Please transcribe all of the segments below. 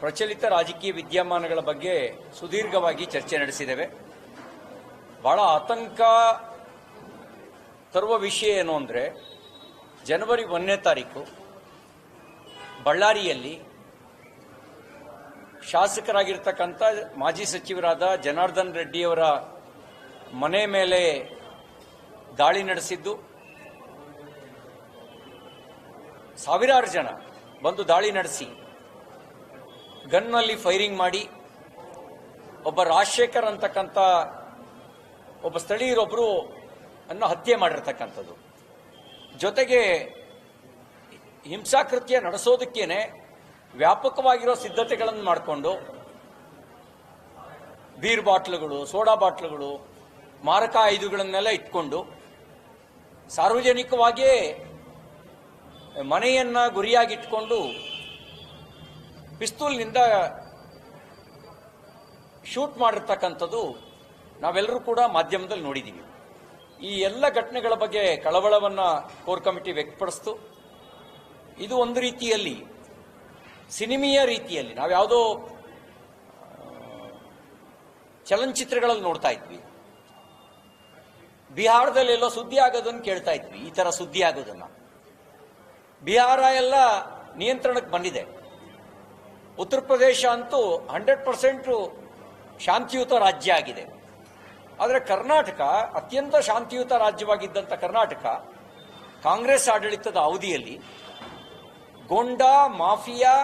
ಪ್ರಚಲಿತ ರಾಜಕೀಯ ವಿದ್ಯಮಾನಗಳ ಬಗ್ಗೆ ಸುದೀರ್ಘವಾಗಿ ಚರ್ಚೆ ನಡೆಸಿದ್ದೇವೆ. ಬಹಳ ಆತಂಕ ತರುವ ವಿಷಯ ಏನು ಅಂದರೆ, ಜನವರಿ ಒಂದನೇ ತಾರೀಕು ಬಳ್ಳಾರಿಯಲ್ಲಿ ಶಾಸಕರಾಗಿರ್ತಕ್ಕಂಥ ಮಾಜಿ ಸಚಿವರಾದ ಜನಾರ್ದನ್ ರೆಡ್ಡಿಯವರ ಮನೆ ಮೇಲೆ ದಾಳಿ ನಡೆಸಿದ್ದು. ಸಾವಿರಾರು ಜನ ಬಂದು ದಾಳಿ ನಡೆಸಿ ಗನ್ನಲ್ಲಿ ಫೈರಿಂಗ್ ಮಾಡಿ ಒಬ್ಬ ರಾಜಶೇಖರ್ ಅಂತಕ್ಕಂಥ ಒಬ್ಬ ಸ್ಥಳೀಯರೊಬ್ಬರು ಅನ್ನು ಹತ್ಯೆ ಮಾಡಿರ್ತಕ್ಕಂಥದ್ದು. ಜೊತೆಗೆ ಹಿಂಸಾಕೃತ್ಯ ನಡೆಸೋದಕ್ಕೇನೆ ವ್ಯಾಪಕವಾಗಿರೋ ಸಿದ್ಧತೆಗಳನ್ನು ಮಾಡಿಕೊಂಡು ಬೀರ್ ಬಾಟ್ಲುಗಳು, ಸೋಡಾ ಬಾಟ್ಲುಗಳು, ಮಾರಕ ಆಯುಧಗಳನ್ನೆಲ್ಲ ಇಟ್ಕೊಂಡು ಸಾರ್ವಜನಿಕವಾಗಿಯೇ ಮನೆಯನ್ನು ಗುರಿಯಾಗಿಟ್ಕೊಂಡು ಪಿಸ್ತೂಲ್ನಿಂದ ಶೂಟ್ ಮಾಡಿರ್ತಕ್ಕಂಥದ್ದು ನಾವೆಲ್ಲರೂ ಕೂಡ ಮಾಧ್ಯಮದಲ್ಲಿ ನೋಡಿದ್ದೀವಿ ಈ ಎಲ್ಲ ಘಟನೆಗಳ ಬಗ್ಗೆ ಕಳವಳವನ್ನ ಕೋರ್ ಕಮಿಟಿ ವ್ಯಕ್ತಪಡಿಸ್ತು. ಇದು ಒಂದು ರೀತಿಯಲ್ಲಿ, ಸಿನಿಮೀಯ ರೀತಿಯಲ್ಲಿ, ನಾವು ಯಾವುದೋ ಚಲನಚಿತ್ರಗಳಲ್ಲಿ ನೋಡ್ತಾ ಇದ್ವಿ. ಬಿಹಾರದಲ್ಲಿ ಎಲ್ಲೋ ಸುದ್ದಿ ಆಗೋದನ್ನು ಕೇಳ್ತಾ ಇದ್ವಿ, ಈ ತರ ಸುದ್ದಿ ಆಗೋದನ್ನು. ಬಿಹಾರ ಎಲ್ಲ ನಿಯಂತ್ರಣಕ್ಕೆ ಬಂದಿದೆ. ಉತ್ತರ ಪ್ರದೇಶ ಅಂತೂ ಹಂಡ್ರೆಡ್ ಪರ್ಸೆಂಟು ಶಾಂತಿಯುತ ರಾಜ್ಯ ಆಗಿದೆ. ಆದರೆ ಕರ್ನಾಟಕ ಅತ್ಯಂತ ಶಾಂತಿಯುತ ರಾಜ್ಯವಾಗಿದ್ದಂಥ ಕರ್ನಾಟಕ ಕಾಂಗ್ರೆಸ್ ಆಡಳಿತದ ಅವಧಿಯಲ್ಲಿ ಗೊಂಡಾ, ಮಾಫಿಯಾ,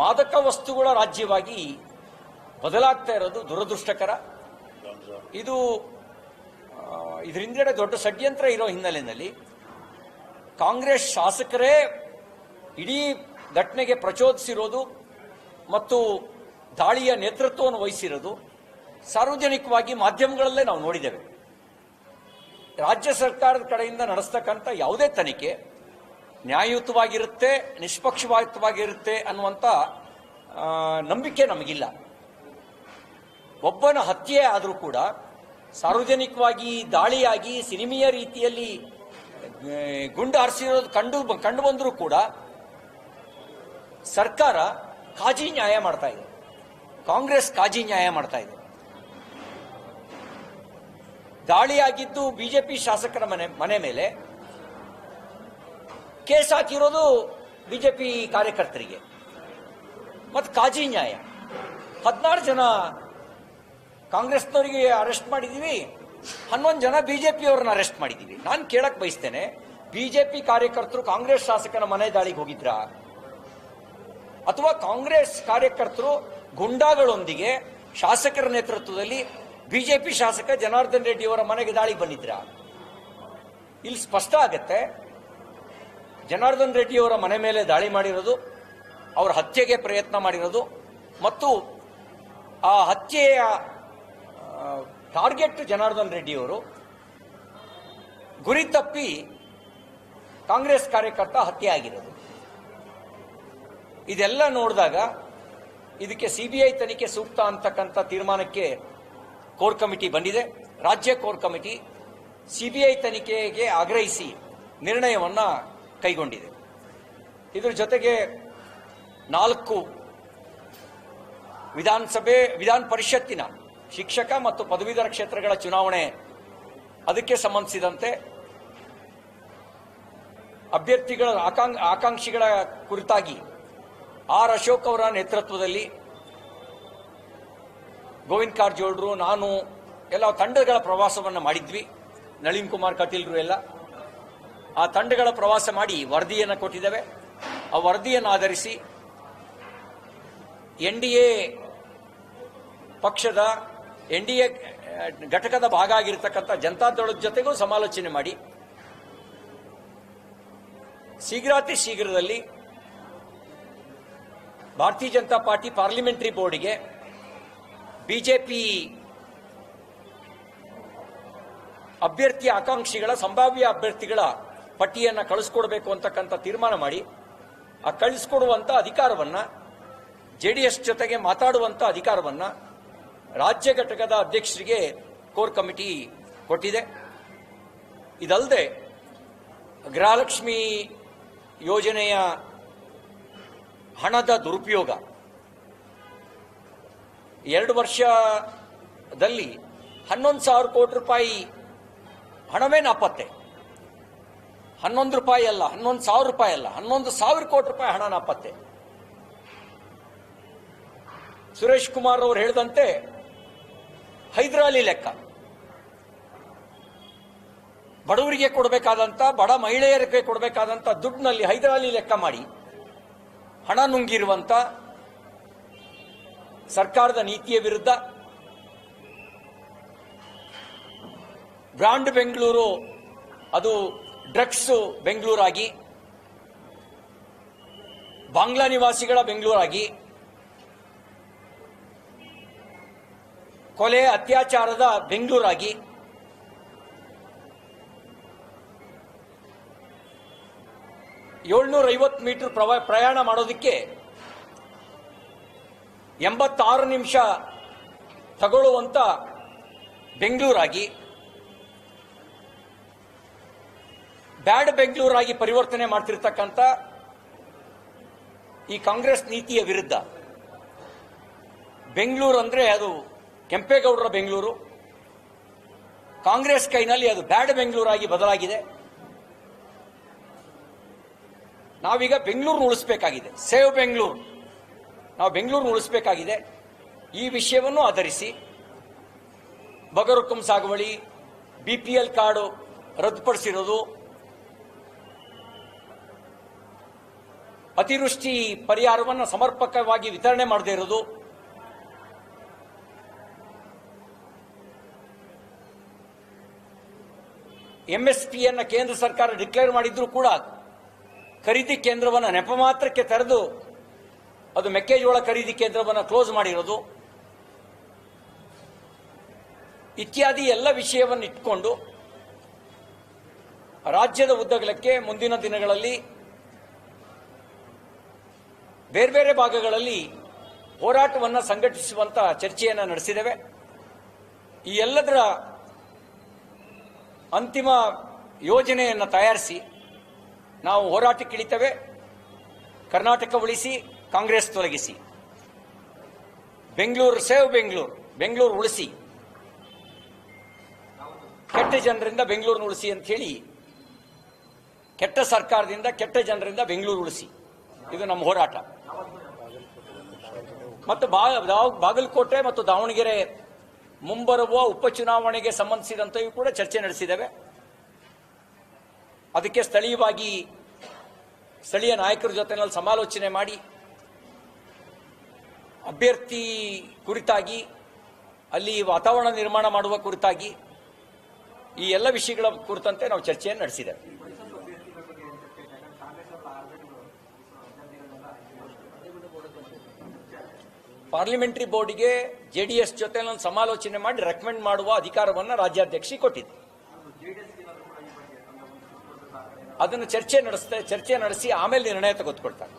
ಮಾದಕ ವಸ್ತುಗಳ ರಾಜ್ಯವಾಗಿ ಬದಲಾಗ್ತಾ ಇರೋದು ದುರದೃಷ್ಟಕರ. ಇದು ಇದರಿಂದಡೆ ದೊಡ್ಡ ಷಡ್ಯಂತ್ರ ಇರೋ ಹಿನ್ನೆಲೆಯಲ್ಲಿ ಕಾಂಗ್ರೆಸ್ ಶಾಸಕರೇ ಇಡೀ ಘಟನೆಗೆ ಪ್ರಚೋದಿಸಿರೋದು ಮತ್ತು ದಾಳಿಯ ನೇತೃತ್ವವನ್ನು ವಹಿಸಿರೋದು ಸಾರ್ವಜನಿಕವಾಗಿ ಮಾಧ್ಯಮಗಳಲ್ಲೇ ನಾವು ನೋಡಿದ್ದೇವೆ. ರಾಜ್ಯ ಸರ್ಕಾರದ ಕಡೆಯಿಂದ ನಡೆಸ್ತಕ್ಕಂಥ ಯಾವುದೇ ತನಿಖೆ ನ್ಯಾಯಯುತವಾಗಿರುತ್ತೆ ನಿಷ್ಪಕ್ಷಪಾತವಾಗಿರುತ್ತೆ ಅನ್ನುವಂಥ ನಂಬಿಕೆ ನಮಗಿಲ್ಲ. ಒಬ್ಬನ ಹತ್ಯೆ ಆದರೂ ಕೂಡ ಸಾರ್ವಜನಿಕವಾಗಿ ದಾಳಿಯಾಗಿ ಸಿನಿಮೀಯ ರೀತಿಯಲ್ಲಿ ಗುಂಡು ಹಾರಿಸಿರೋದು ಕಂಡು ಕಂಡು ಬಂದರೂ ಕೂಡ ಸರ್ಕಾರ ಕಾಜಿ ನ್ಯಾಯ ಮಾಡ್ತಾ ಇದೆ. ಕಾಂಗ್ರೆಸ್ ಕಾಜಿ ನ್ಯಾಯ ಮಾಡ್ತಾ ಇದೆ. ದಾಳಿಯಾಗಿದ್ದು ಬಿಜೆಪಿ ಶಾಸಕರ ಮನೆ ಮನೆ ಮೇಲೆ ಕೇಸ್ ಹಾಕಿರೋದು ಬಿಜೆಪಿ ಕಾರ್ಯಕರ್ತರಿಗೆ. ಮತ್ತು ಕಾಜಿ ನ್ಯಾಯ. ಹದಿನಾರು ಜನ ಕಾಂಗ್ರೆಸ್ನವರಿಗೆ ಅರೆಸ್ಟ್ ಮಾಡಿದ್ದೀವಿ ಹನ್ನೊಂದು ಜನ ಬಿಜೆಪಿಯವ್ರನ್ನ ಅರೆಸ್ಟ್ ಮಾಡಿದ್ದೀವಿ ನಾನು ಕೇಳಕ್ ಬಯಸ್ತೇನೆ, ಬಿಜೆಪಿ ಕಾರ್ಯಕರ್ತರು ಕಾಂಗ್ರೆಸ್ ಶಾಸಕನ ಮನೆ ದಾಳಿಗೆ ಹೋಗಿದ್ರಾ? ಅಥವಾ ಕಾಂಗ್ರೆಸ್ ಕಾರ್ಯಕರ್ತರು ಗುಂಡಾಗಳೊಂದಿಗೆ ಶಾಸಕರ ನೇತೃತ್ವದಲ್ಲಿ ಬಿಜೆಪಿ ಶಾಸಕ ಜನಾರ್ದನ್ ರೆಡ್ಡಿ ಅವರ ಮನೆಗೆ ದಾಳಿ ಬಂದಿದ್ರ. ಇಲ್ಲಿ ಸ್ಪಷ್ಟ ಆಗತ್ತೆ, ಜನಾರ್ದನ್ ರೆಡ್ಡಿ ಅವರ ಮನೆ ಮೇಲೆ ದಾಳಿ ಮಾಡಿರೋದು, ಅವರ ಹತ್ಯೆಗೆ ಪ್ರಯತ್ನ ಮಾಡಿರೋದು, ಮತ್ತು ಆ ಹತ್ಯೆಯ ಟಾರ್ಗೆಟ್ ಜನಾರ್ದನ್ ರೆಡ್ಡಿ ಅವರು, ಗುರಿ ತಪ್ಪಿ ಕಾಂಗ್ರೆಸ್ ಕಾರ್ಯಕರ್ತ ಹತ್ಯೆ ಆಗಿರೋದು. ಇದೆಲ್ಲ ನೋಡಿದಾಗ ಇದಕ್ಕೆ ಸಿಬಿಐ ತನಿಖೆ ಸೂಕ್ತ ಅಂತಕ್ಕಂಥ ತೀರ್ಮಾನಕ್ಕೆ ಕೋರ್ ಕಮಿಟಿ ಬಂದಿದೆ. ರಾಜ್ಯ ಕೋರ್ ಕಮಿಟಿ ಸಿಬಿಐ ತನಿಖೆಗೆ ಆಗ್ರಹಿಸಿ ನಿರ್ಣಯವನ್ನ ಕೈಗೊಂಡಿದೆ. ಇದರ ಜೊತೆಗೆ ನಾಲ್ಕು ವಿಧಾನಸಭೆ, ವಿಧಾನ ಪರಿಷತ್ತಿನ ಶಿಕ್ಷಕ ಮತ್ತು ಪದವೀಧರ ಕ್ಷೇತ್ರಗಳ ಚುನಾವಣೆ ಅದಕ್ಕೆ ಸಂಬಂಧಿಸಿದಂತೆ ಅಭ್ಯರ್ಥಿಗಳ ಆಕಾಂಕ್ಷ, ಆಕಾಂಕ್ಷಿಗಳ ಕುರಿತಾಗಿ ಆರ್ ಅಶೋಕ್ ಅವರ ನೇತೃತ್ವದಲ್ಲಿ ಗೋವಿಂದ್ ಕಾರಜೋಳರು, ನಾನು ಎಲ್ಲ ತಂಡಗಳ ಪ್ರವಾಸವನ್ನು ಮಾಡಿದ್ವಿ. ನಳಿನ್ ಕುಮಾರ್ ಕಟೀಲ್ರು ಎಲ್ಲ. ಆ ತಂಡಗಳ ಪ್ರವಾಸ ಮಾಡಿ ವರದಿಯನ್ನು ಕೊಟ್ಟಿದ್ದೇವೆ. ಆ ವರದಿಯನ್ನು ಆಧರಿಸಿ ಎನ್ ಡಿ ಎ ಪಕ್ಷದ, ಎನ್ ಡಿ ಎ ಘಟಕದ ಭಾಗ ಆಗಿರತಕ್ಕಂಥ ಜನತಾದಳದ ಜೊತೆಗೂ ಸಮಾಲೋಚನೆ ಮಾಡಿ. ಶೀಘ್ರಾತಿ ಶೀಘ್ರದಲ್ಲಿ ಭಾರತೀಯ ಜನತಾ ಪಾರ್ಟಿ ಪಾರ್ಲಿಮೆಂಟರಿ ಬೋರ್ಡಿಗೆ ಬಿಜೆಪಿ ಅಭ್ಯರ್ಥಿ ಆಕಾಂಕ್ಷಿಗಳ, ಸಂಭಾವ್ಯ ಅಭ್ಯರ್ಥಿಗಳ ಪಟ್ಟಿಯನ್ನು ಕಳಿಸ್ಕೊಡ್ಬೇಕು ಅಂತಕ್ಕಂಥ ತೀರ್ಮಾನ ಮಾಡಿ, ಆ ಕಳಿಸ್ಕೊಡುವಂತ ಅಧಿಕಾರವನ್ನ, ಜೆಡಿಎಸ್ ಜೊತೆಗೆ ಮಾತಾಡುವಂತ ಅಧಿಕಾರವನ್ನ ರಾಜ್ಯ ಘಟಕದ ಅಧ್ಯಕ್ಷರಿಗೆ ಕೋರ್ ಕಮಿಟಿ ಕೊಟ್ಟಿದೆ. ಇದಲ್ಲದೆ ಗೃಹಲಕ್ಷ್ಮಿ ಯೋಜನೆಯ ಹಣದ ದುರುಪಯೋಗ. ಎರಡು ವರ್ಷದಲ್ಲಿ ಹನ್ನೊಂದು ಸಾವಿರ ಕೋಟಿ ರೂಪಾಯಿ ಹಣವೇ ನಾಪತ್ತೆ. ಹನ್ನೊಂದು ರೂಪಾಯಿ ಅಲ್ಲ, ಹನ್ನೊಂದು ಸಾವಿರ ರೂಪಾಯಿ ಅಲ್ಲ, ಹನ್ನೊಂದು ಸಾವಿರ ಕೋಟಿ ರೂಪಾಯಿ ಹಣ ನಾಪತ್ತೆ. ಸುರೇಶ್ ಕುಮಾರ್ ಅವರು ಹೇಳಿದಂತೆ, ಹೈದರಾಲಿ ಲೆಕ್ಕ. ಬಡವರಿಗೆ ಕೊಡಬೇಕಾದಂತ, ಬಡ ಮಹಿಳೆಯರಿಗೆ ಕೊಡಬೇಕಾದಂತ ದುಡ್ಡಿನಲ್ಲಿ ಹೈದರಾಲಿ ಲೆಕ್ಕ ಮಾಡಿ. ಹಣ ನುಂಗಿರುವಂಥ ಸರ್ಕಾರದ ನೀತಿಯ ವಿರುದ್ಧ ಬ್ರಾಂಡ್ ಬೆಂಗಳೂರು, ಅದು ಡ್ರಗ್ಸ್ ಬೆಂಗಳೂರಾಗಿ, ಬಾಂಗ್ಲಾ ನಿವಾಸಿಗಳ ಬೆಂಗಳೂರಾಗಿ, ಕೊಲೆ ಅತ್ಯಾಚಾರದ ಬೆಂಗಳೂರಾಗಿ ಏಳ್ನೂರ ಐವತ್ತು ಮೀಟರ್ ಪ್ರವಾ, ಪ್ರಯಾಣ ಮಾಡೋದಕ್ಕೆ ಎಂಬತ್ತಾರು ನಿಮಿಷ ತಗೊಳ್ಳುವಂತ ಬೆಂಗಳೂರಾಗಿ, ಬ್ಯಾಡ್ ಬೆಂಗಳೂರಾಗಿ ಪರಿವರ್ತನೆ ಮಾಡ್ತಿರ್ತಕ್ಕಂಥ ಈ ಕಾಂಗ್ರೆಸ್ ನೀತಿಯ ವಿರುದ್ಧ. ಬೆಂಗಳೂರು ಅಂದ್ರೆ ಅದು ಕೆಂಪೇಗೌಡರ ಬೆಂಗಳೂರು. ಕಾಂಗ್ರೆಸ್ ಕೈನಲ್ಲಿ ಅದು ಬ್ಯಾಡ್ ಬೆಂಗಳೂರಾಗಿ ಬದಲಾಗಿದೆ. ನಾವೀಗ ಬೆಂಗಳೂರು ಉಳಿಸಬೇಕಾಗಿದೆ. ಸೇವ್ ಬೆಂಗಳೂರು. ನಾವು ಬೆಂಗಳೂರು ಉಳಿಸಬೇಕಾಗಿದೆ. ಈ ವಿಷಯವನ್ನು ಆಧರಿಸಿ ಬಗರುಕುಂ ಸಾಗುವಳಿ ಬಿ ಪಿ ಎಲ್ ಕಾರ್ಡು ರದ್ದುಪಡಿಸಿರೋದು, ಅತಿವೃಷ್ಟಿ ಪರಿಹಾರವನ್ನು ಸಮರ್ಪಕವಾಗಿ ವಿತರಣೆ ಮಾಡದೇ ಇರೋದು ಎಂಎಸ್ಪಿಯನ್ನು ಕೇಂದ್ರ ಸರ್ಕಾರ ಡಿಕ್ಲೇರ್ ಮಾಡಿದ್ರೂ ಕೂಡ ಖರೀದಿ ಕೇಂದ್ರವನ್ನು ನೆಪ ಮಾತ್ರಕ್ಕೆ ತೆರೆದು ಅದು ಮೆಕ್ಕೆಜೋಳ ಖರೀದಿ ಕೇಂದ್ರವನ್ನು ಕ್ಲೋಸ್ ಮಾಡಿರೋದು. ಇತ್ಯಾದಿ ಎಲ್ಲ ವಿಷಯವನ್ನು ಇಟ್ಕೊಂಡು ರಾಜ್ಯದ ಉದ್ದಗಲಕ್ಕೆ ಮುಂದಿನ ದಿನಗಳಲ್ಲಿ ಬೇರೆ ಬೇರೆ ಭಾಗಗಳಲ್ಲಿ ಹೋರಾಟವನ್ನು ಸಂಘಟಿಸುವಂತ ಚರ್ಚೆಯನ್ನು ನಡೆಸಿದ್ದೇವೆ. ಈ ಎಲ್ಲದರ ಅಂತಿಮ ಯೋಜನೆಯನ್ನು ತಯಾರಿಸಿ ನಾವು ಹೋರಾಟಕ್ಕಿಳಿತೇವೆ. ಕರ್ನಾಟಕ ಉಳಿಸಿ, ಕಾಂಗ್ರೆಸ್ ತೊಲಗಿಸಿ. ಬೆಂಗಳೂರು, ಸೇವ್ ಬೆಂಗಳೂರು ಬೆಂಗಳೂರು ಉಳಿಸಿ. ಕೆಟ್ಟ ಜನರಿಂದ ಬೆಂಗಳೂರು ಉಳಿಸಿ ಅಂತ ಹೇಳಿ, ಕೆಟ್ಟ ಸರ್ಕಾರದಿಂದ ಕೆಟ್ಟ ಜನರಿಂದ ಬೆಂಗಳೂರು ಉಳಿಸಿ. ಇದು ನಮ್ಮ ಹೋರಾಟ. ಮತ್ತು ಬಾಗಲಕೋಟೆ ಮತ್ತು ದಾವಣಗೆರೆ ಮುಂಬರುವ ಉಪಚುನಾವಣೆಗೆ ಸಂಬಂಧಿಸಿದಂತೆಯೂ ಕೂಡ ಚರ್ಚೆ ನಡೆಸಿದ್ದೇವೆ. ಅದಕ್ಕೆ ಸ್ಥಳೀಯವಾಗಿ ಸ್ಥಳೀಯ ನಾಯಕರ ಜೊತೆನಲ್ಲಿ ಸಮಾಲೋಚನೆ ಮಾಡಿ, ಅಭ್ಯರ್ಥಿ ಕುರಿತಾಗಿ, ಅಲ್ಲಿ ವಾತಾವರಣ ನಿರ್ಮಾಣ ಮಾಡುವ ಕುರಿತಾಗಿ ಈ ಎಲ್ಲ ವಿಷಯಗಳ ಕುರಿತಂತೆ ನಾವು ಚರ್ಚೆಯನ್ನು ನಡೆಸಿದ್ದೇವೆ. ಪಾರ್ಲಿಮೆಂಟರಿ ಬೋರ್ಡ್ಗೆ ಜೆಡಿಎಸ್ ಜೊತೆ ನಾನು ಸಮಾಲೋಚನೆ ಮಾಡಿ, ರೆಕಮೆಂಡ್ ಮಾಡುವ ಅಧಿಕಾರವನ್ನು ರಾಜ್ಯಾಧ್ಯಕ್ಷಿ ಕೊಟ್ಟಿದ್ದೆ. ಅದನ್ನು ಚರ್ಚೆ ನಡೆಸ್ತಾ ಚರ್ಚೆ ನಡೆಸಿ ಆಮೇಲೆ ನಿರ್ಣಯ ತೆಗೆದುಕೊಳ್ತಾರೆ.